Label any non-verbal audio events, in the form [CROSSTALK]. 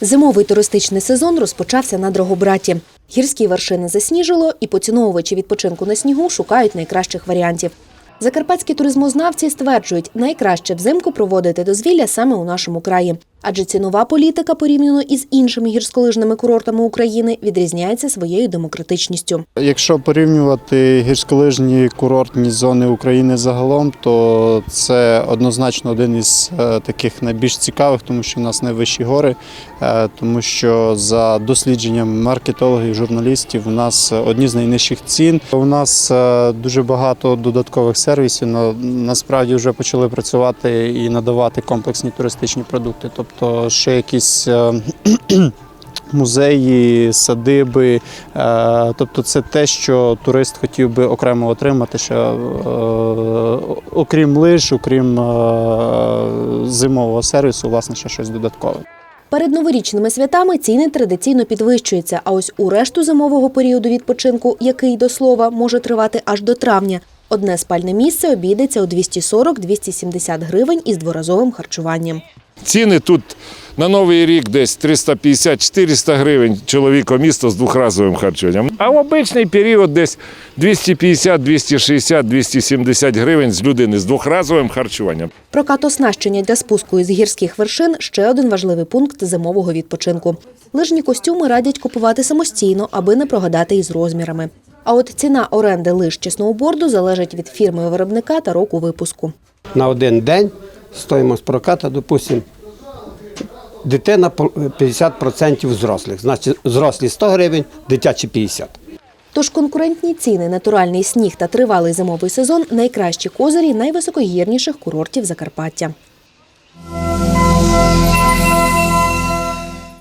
Зимовий туристичний сезон розпочався на Дрогобраті. Гірські вершини засніжило, і поціновувачі відпочинку на снігу шукають найкращих варіантів. Закарпатські туризмознавці стверджують, найкраще взимку проводити дозвілля саме у нашому краї, адже цінова політика порівняно із іншими гірськолижними курортами України відрізняється своєю демократичністю. Якщо порівнювати гірськолижні курортні зони України загалом, то це однозначно один із е, таких найбільш цікавих, тому що в нас найвищі гори, е, тому що за дослідженням маркетологів, журналістів, у нас одні з найнижчих цін. У нас е, дуже багато додаткових сервісів. на- Насправді вже почали працювати і надавати комплексні туристичні продукти, тобто ще якісь. е, [CLEARS THROAT] Музеї, садиби, е, тобто це те, що турист хотів би окремо отримати, ще, окрім лиж, окрім е, зимового сервісу, власне, ще щось додаткове. Перед новорічними святами ціни традиційно підвищуються, а ось у решту зимового періоду відпочинку, який до слова може тривати аж до травня, одне спальне місце обійдеться у 240-270 гривень із дворазовим харчуванням. Ціни тут на новий рік десь 350-400 гривень чоловіко місто з двохразовим харчуванням. А в обичний період десь 250, 260, 270 гривень з людини з двохразовим харчуванням. Прокат оснащення для спуску із гірських вершин ще один важливий пункт зимового відпочинку. Лижні костюми радять купувати самостійно, аби не прогадати із розмірами. А от ціна оренди лиж чи сноуборду залежить від фірми виробника та року випуску. на один день стоїмость проката, допустимо, дитина 50% зрослих. Значить, зрослі 100 гривень, дитячі 50. Тож конкурентні ціни, натуральний сніг та тривалий зимовий сезон найкращі козирі найвисокогірніших курортів Закарпаття.